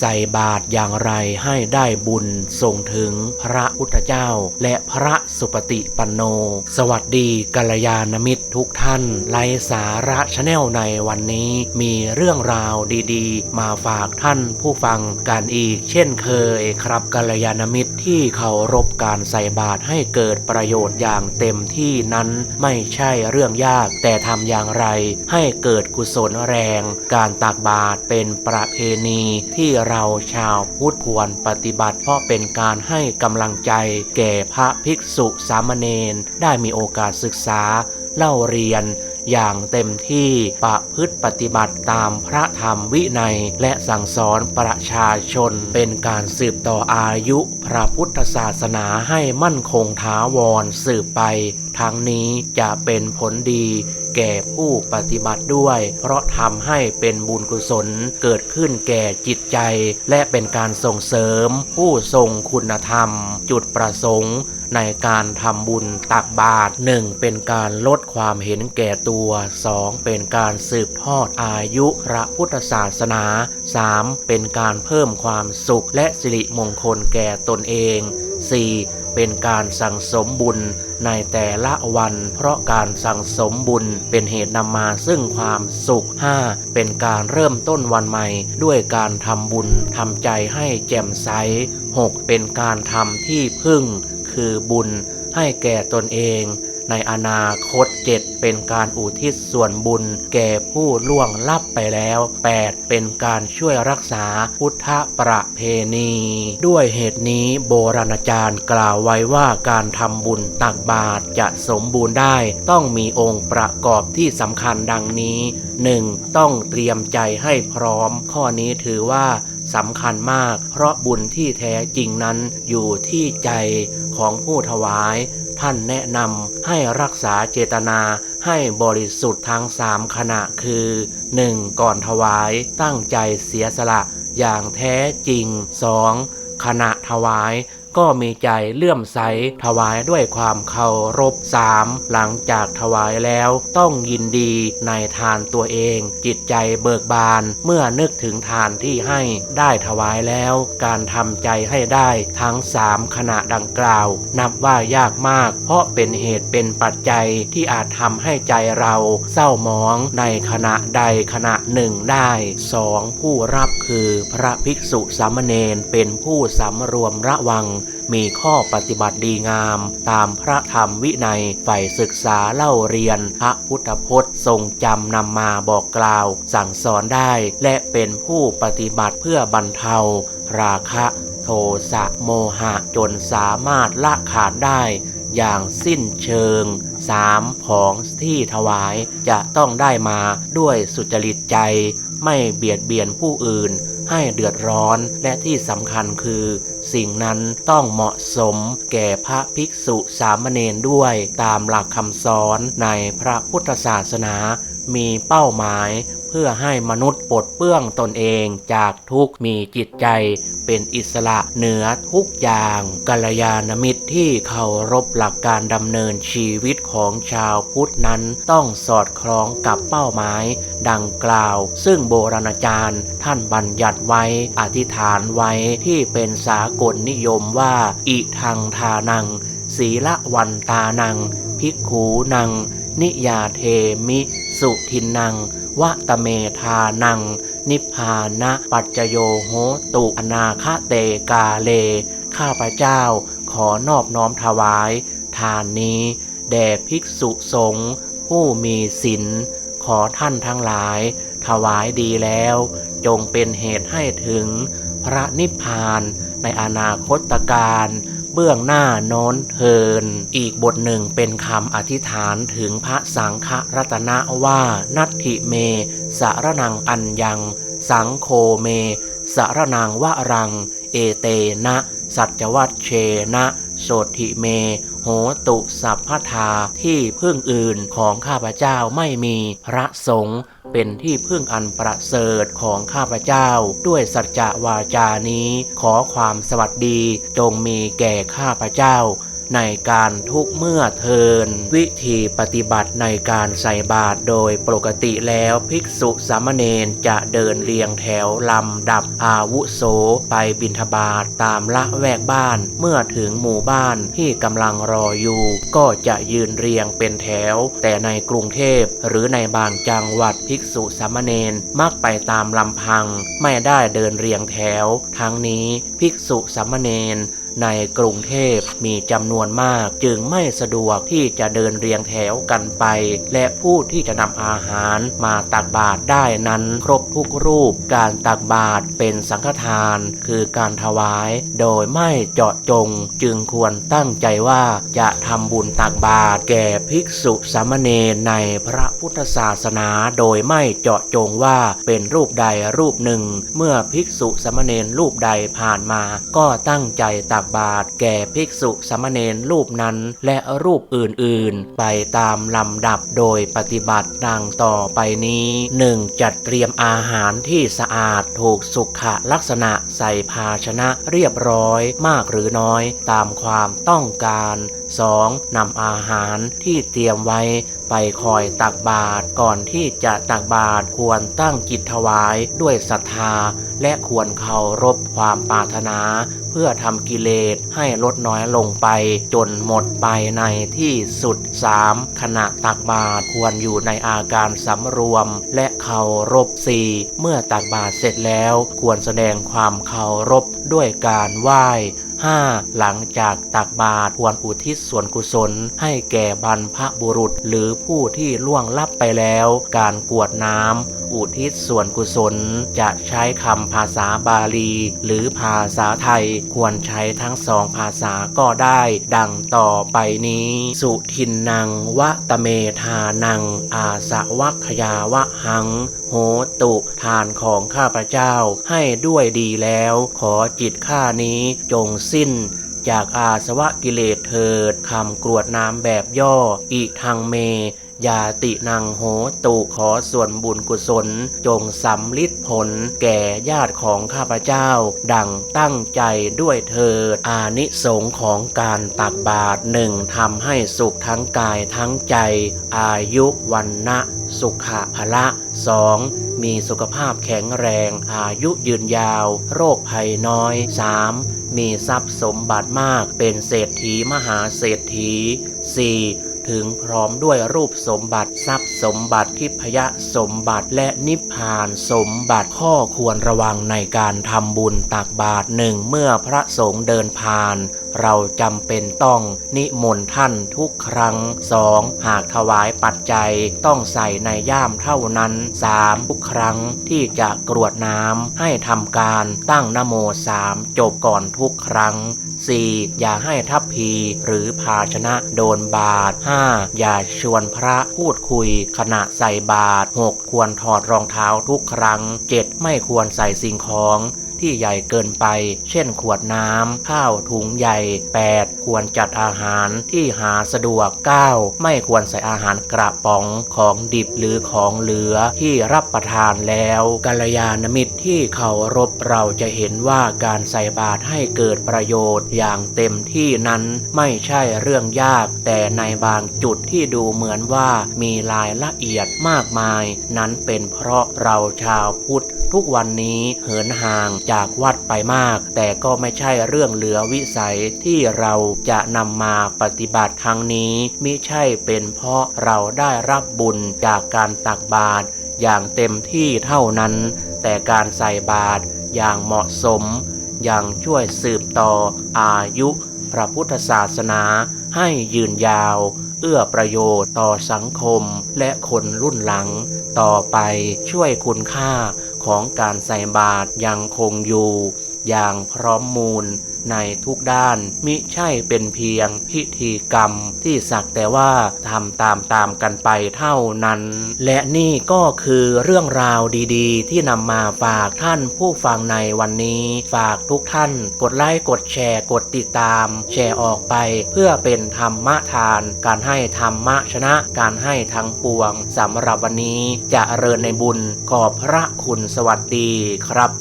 ใส่บาตรอย่างไรให้ได้บุญส่งถึงพระพุทธเจ้า และพระสุปฏิปันโน สวัสดีกัลยาณมิตรทุกท่านไลสาระชาแนลในวันนี้มีเรื่องราวดีๆ มาฝากท่านผู้ฟังกันอีกเช่นเคยครับกัลยาณมิตรที่เคารพการใส่บาตรให้เกิดประโยชน์อย่างเต็มที่นั้นไม่ใช่เรื่องยากแต่ทำอย่างไรให้เกิดกุศลแรง การตักบาตรเป็นประเพณีที่เราชาวพุทธควรปฏิบัติ เพราะเป็นการให้กำลังใจ แก่พระภิกษุสามเณรได้มีโอกาสศึกษา เล่าเรียนอย่างเต็มที่ประพฤติปฏิบัติตามพระธรรมวินัย และสั่งสอนประชาชน เป็นการสืบต่ออายุพระพุทธศาสนาให้มั่นคงถาวรสืบไป ทั้งนี้จะเป็นผลดีแก่ผู้ปฏิบัติด้วย เพราะทำให้เป็นบุญกุศลเกิดขึ้นแก่จิตใจ และเป็นการส่งเสริม ผู้ทรงคุณธรรม จุดประสงค์ในการทำบุญตักบาตรหนึ่งเป็นการลดความเห็นแก่ตัว 2. เป็นการสืบทอดอายุพระพุทธศาสนา 3. เป็นการเพิ่มความสุขและสิริมงคลแก่ตนเอง 4. เป็นการสั่งสมบุญในแต่ละวัน เพราะการสั่งสมบุญเป็นเหตุนำมาซึ่งความสุข 5. เป็นการเริ่มต้นวันใหม่ ด้วยการทำบุญทำใจให้แจ่มใส 6. เป็นการทำที่พึ่ง คือบุญให้แก่ตนเอง ในอนาคต 7 เป็นการอุทิศส่วนบุญ แก่ผู้ล่วงลับไปแล้ว 8 เป็นการช่วยรักษาพุทธประเพณี ด้วยเหตุนี้โบราณอาจารย์กล่าวไว้ว่าการทำบุญตักบาตรจะสมบูรณ์ได้ ต้องมีองค์ประกอบที่สำคัญดังนี้ 1. ต้องเตรียมใจให้พร้อม ข้อนี้ถือว่าสำคัญมาก เพราะบุญที่แท้จริงนั้นอยู่ที่ใจของผู้ถวาย ท่านแนะนำให้รักษาเจตนาให้บริสุทธิ์ทั้งสามขณะคือ 1. ก่อนถวายตั้งใจเสียสละอย่างแท้จริง 2. ขณะถวาย ก็มีใจเลื่อมใสถวายด้วยความเคารพ 3. หลังจากถวายแล้วต้องยินดีในทานตัวเอง จิตใจเบิกบานเมื่อนึกถึงทานที่ให้ได้ถวายแล้ว การทำใจให้ได้ทั้งสามขณะดังกล่าว นับว่ายากมาก เพราะเป็นเหตุเป็นปัจจัยที่อาจทำให้ใจเราเศร้าหมองในขณะใดขณะหนึ่งได้ 2. ผู้รับคือพระภิกษุสามเณรเป็นผู้สำรวมระวังมีข้อปฏิบัติดีงาม ตามพระธรรมวินัยใฝ่ศึกษาเล่าเรียน พระพุทธพจน์ ทรงจำนำมาบอกกล่าว สั่งสอนได้ และเป็นผู้ปฏิบัติเพื่อบรรเทา ราคะ โทสะโมหะจนสามารถละขาดได้ อย่างสิ้นเชิง 3. ของที่ถวายจะต้องได้มาด้วยสุจริตใจ ไม่เบียดเบียนผู้อื่น ให้เดือดร้อนและที่สำคัญคือ สิ่งนั้นต้องเหมาะสมแก่พระภิกษุสามเณรด้วยตามหลักคำสอนในพระพุทธศาสนา มีเป้าหมายเพื่อให้มนุษย์ปลดเปื้องตนเองจากทุกมีจิตใจ เป็นอิสระเหนือทุกอย่างกัลยาณมิตรที่เคารพหลักการดำเนินชีวิตของชาวพุทธนั้นต้องสอดคล้องกับเป้าหมาย ดังกล่าว ซึ่งโบราณอาจารย์ท่านบัญญัติไว้อธิษฐานไว้ที่เป็นสากลนิยมว่า อิทังทานัง ศีละวันตานังภิกขูนัง นิยาเทมิ สุทินนังวะตะเมทานัง นิพพานะปัจจโยโหตุอนาคเตกาเล ข้าพเจ้าขอนอบน้อมถวาย ทานนี้แด่ภิกษุสงฆ์ผู้มีศีลขอท่านทั้งหลาย ถวายดีแล้ว จงเป็นเหตุให้ถึงพระนิพพานในอนาคตการ เบื้องหน้าโน้นเทิน อีกบทหนึ่งเป็นคำอธิษฐานถึงพระสังฆรัตนะว่านัตถิเม สารนังอัญญัง สังโคเม สารนังวะรัง เอเตนะ สัจวัตเชนะโสติเม โหตุสัพพทาที่พึ่งอื่นของข้าพเจ้าไม่มีพระสงฆ์ เป็นที่พึ่งอันประเสริฐของข้าพเจ้า ด้วยสัจจะวาจานี้ ขอความสวัสดีจงมีแก่ข้าพเจ้า ในการทุกเมื่อเทิน วิธีปฏิบัติในการใส่บาตรโดยปกติแล้วภิกษุสามเณรจะเดินเรียงแถวลำดับอาวุโสไปบิณฑบาตตามละแวกบ้านเมื่อถึงหมู่บ้านที่กำลังรออยู่ ก็จะยืนเรียงเป็นแถว แต่ในกรุงเทพหรือในบางจังหวัดภิกษุสามเณรมักไปตามลำพัง ไม่ได้เดินเรียงแถว ทั้งนี้ภิกษุสามเณร ในกรุงเทพมีจำนวนมาก จึงไม่สะดวกที่จะเดินเรียงแถวกันไป และผู้ที่จะนำอาหารมาตักบาตรได้นั้น ครบทุกรูปการตักบาตรเป็นสังฆทาน คือการถวายโดยไม่เจาะจง จึงควรตั้งใจว่าจะทำบุญตักบาตรแก่ภิกษุสามเณรในพระพุทธศาสนาโดยไม่เจาะจงว่าเป็นรูปใดรูปหนึ่ง เมื่อภิกษุสามเณรรูปใดผ่านมา ก็ตั้งใจตักบาตรแก่ภิกษุสามเณรรูปนั้น และรูปอื่นๆ ไปตามลำดับโดยปฏิบัติดังต่อไปนี้ 1. จัดเตรียมอาหารที่สะอาดถูกสุขลักษณะใส่ภาชนะเรียบร้อยมากหรือน้อยตามความต้องการ 2. นำอาหารที่เตรียมไว้ ไปคอยตักบาตรก่อนที่จะตักบาตรควรตั้งจิตถวายด้วยศรัทธา และควรเคารพความปรารถนา เพื่อทำกิเลสให้ลดน้อยลงไป จนหมดไปในที่สุด 3. ขณะตักบาตรควรอยู่ในอาการสำรวม และเคารพ 4. เมื่อตักบาตรเสร็จแล้วควรแสดงความเคารพด้วยการไหว้ 5. หลังจากตักบาตรควรอุทิศส่วนกุศล ให้แก่บรรพบุรุษ หรือผู้ที่ล่วงลับไปแล้ว การกวดน้ำ อุทิศส่วนกุศล จะใช้คำภาษาบาลี หรือภาษาไทยควรใช้ทั้งสองภาษาก็ได้ ดังต่อไปนี้ สุทินนังวะตะเมธานัง อาสะวัคยาวะหัง โหตุทานของข้าพเจ้าให้ด้วยดีแล้ว ขอจิตข้านี้จงสิ้นจากอาสวะกิเลสเถิดคำกรวดน้ำแบบย่อ อิทังเม ยาตินังโหตุขอส่วนบุญกุศล จงสำลิดผล แก่ญาติของข้าพเจ้า ดังตั้งใจด้วยเถิด อานิสงของการตักบาตรหนึ่งทำให้สุขทั้งกายทั้งใจ อายุวันนะสุขะพละสองมีสุขภาพแข็งแรง อายุยืนยาว โรคภัยน้อย 3. มีทรัพย์สมบัติมากเป็นเศรษฐีมหาเศรษฐี 4. ถึงพร้อมด้วยรูปสมบัติทรัพย์สมบัติทิพยสมบัติและนิพพานสมบัติข้อควรระวังในการทำบุญตักบาตรหนึ่งเมื่อพระสงฆ์เดินผ่านเราจำเป็นต้องนิมนต์ท่านทุกครั้ง 2. หากถวายปัจจัยต้องใส่ในย่ามเท่านั้น 3. ทุกครั้งที่จะกรวดน้ำให้ทำการตั้งนโมสามจบก่อนทุกครั้ง 4. อย่าให้ทัพพีหรือภาชนะโดนบาด 5. อย่าชวนพระพูดคุยขณะใส่บาตร 6. ควรถอดรองเท้าทุกครั้ง 7. ไม่ควรใส่สิ่งของที่ใหญ่เกินไป เช่นขวดน้ำ ข้าวถุงใหญ่ 8. ควรจัดอาหารที่หาสะดวก 9. ไม่ควรใส่อาหารกระป๋องของดิบหรือของเหลือที่รับประทานแล้วกัลยาณมิตรที่เคารพเราจะเห็นว่าการใส่บาตรให้เกิดประโยชน์อย่างเต็มที่นั้นไม่ใช่เรื่องยาก แต่ในบางจุดที่ดูเหมือนว่ามีรายละเอียดมากมาย นั้นเป็นเพราะเราชาวพุทธทุกวันนี้เหินห่างจากวัดไปมาก แต่ก็ไม่ใช่เรื่องเหลือวิสัยที่เราจะนำมาปฏิบัติครั้งนี้มิใช่เป็นเพราะเราได้รับบุญจากการตักบาตรอย่างเต็มที่เท่านั้น แต่การใส่บาตรอย่างเหมาะสมยังช่วยสืบต่ออายุพระพุทธศาสนาให้ยืนยาว เอื้อประโยชน์ต่อสังคมและคนรุ่นหลัง ต่อไปช่วยคุณค่าของการใส่บาตรยังคงอยู่ อย่างพร้อมมูลในทุกด้าน มิใช่เป็นเพียงพิธีกรรมที่สักแต่ว่าทำตามตามกันไปเท่านั้น และนี่ก็คือเรื่องราวดีๆ ที่นำมาฝากท่านผู้ฟังในวันนี้ ฝากทุกท่าน กดไลค์กดแชร์กดติดตาม แชร์ออกไปเพื่อเป็นธรรมทาน การให้ธรรมะชนะการให้ทั้งปวงสำหรับวันนี้จะเริญในบุญขอบพระคุณสวัสดีครับ